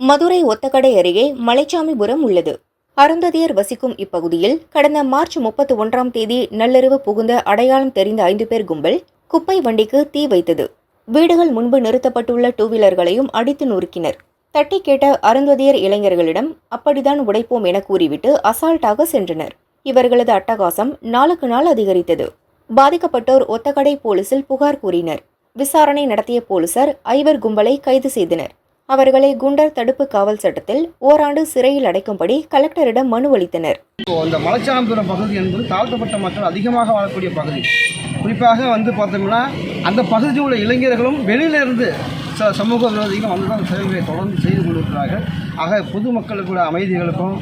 மதுரை ஒத்தக்கடை அருகே மலைச்சாமிபுரம் உள்ளது. அருந்ததியர் வசிக்கும் இப்பகுதியில் கடந்த மார்ச் முப்பத்தி ஒன்றாம் தேதி நள்ளிரவு புகுந்த அடையாளம் தெரிந்த ஐந்து பேர் கும்பல் குப்பை வண்டிக்கு தீ வைத்தது. வீடுகள் முன்பு நிறுத்தப்பட்டுள்ள டூ வீலர்களையும் அடித்து நொறுக்கினர். தட்டி கேட்ட அருந்ததியர் இளைஞர்களிடம் அப்படிதான் உடைப்போம் என கூறிவிட்டு அசால்ட்டாக சென்றனர். இவர்களது அட்டகாசம் நாளுக்கு நாள் அதிகரித்தது. பாதிக்கப்பட்டோர் ஒத்தக்கடை போலீசில் புகார் கூறினர். விசாரணை நடத்திய போலீசார் ஐவர் கும்பலை கைது செய்தனர். அவர்களை குண்டர் தடுப்பு காவல் சட்டத்தில் ஓராண்டு சிறையில் அடைக்கும்படி கலெக்டரிடம் மனு அளித்தனர். இப்போ இந்த மலைச்சாம்பரம் பகுதி என்பது தாழ்த்தப்பட்ட மக்கள் அதிகமாக வாழக்கூடிய பகுதி. குறிப்பாக வந்து பார்த்தோம்னா அந்த பகுதியில் உள்ள இளைஞர்களும் வெளியிலிருந்து ச சமூக விரோதிகளும் வந்து தான் செயல்களை தொடர்ந்து செய்து கொண்டிருக்கிறார்கள். ஆக பொதுமக்களுக்கு அமைதிகளுக்கும்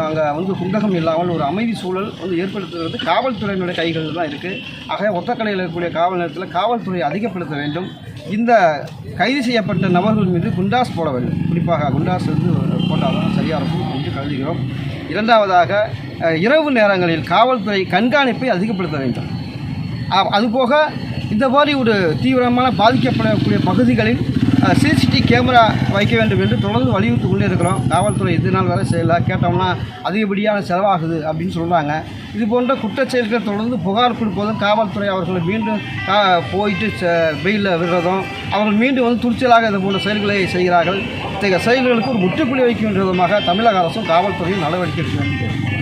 அங்கே வந்து குண்டகம் இல்லாமல் ஒரு அமைதி சூழல் வந்து ஏற்படுத்துகிறது. காவல்துறையினுடைய கைகளில் தான் இருக்குது ஆக ஒத்தக்கடையில் இருக்கக்கூடிய காவல் நிலையத்தில் காவல்துறையை அதிகப்படுத்த வேண்டும். இந்த கைது செய்யப்பட்ட நபர்கள் மீது குண்டாஸ் போட வேண்டும். குறிப்பாக குண்டாஸ் வந்து போட்டால் தான் சரியாக இருக்கும் என்று கருதுகிறோம். இரண்டாவதாக இரவு நேரங்களில் காவல்துறை கண்காணிப்பை அதிகப்படுத்த வேண்டும். அதுபோக இந்த மாதிரி ஒரு தீவிரமான பாதிக்கப்படக்கூடிய பகுதிகளில் சிசிடிவி கேமரா வைக்க வேண்டும் என்று தொடர்ந்து வலியுறுத்தி கொண்டே இருக்கிறோம். காவல்துறை இது நாள் வரை செய்யலை. கேட்டோம்னா அதிகப்படியான செலவாகுது அப்படின்னு சொல்கிறாங்க இது போன்ற குற்றச்செயல்கள் தொடர்ந்து புகார் கொடுப்பதும் காவல்துறை அவர்களை மீண்டும் போயிட்டு வெயிலில் விடுறதும் அவர்கள் மீண்டும் வந்து துணிச்சலாக இது போன்ற செயல்களை செய்கிறார்கள். இத்தகைய செயல்களுக்கு ஒரு முற்றுப்புள்ளி வைக்கும் விதமாக தமிழக அரசும் காவல்துறையும் நடவடிக்கை எடுக்க வேண்டும்.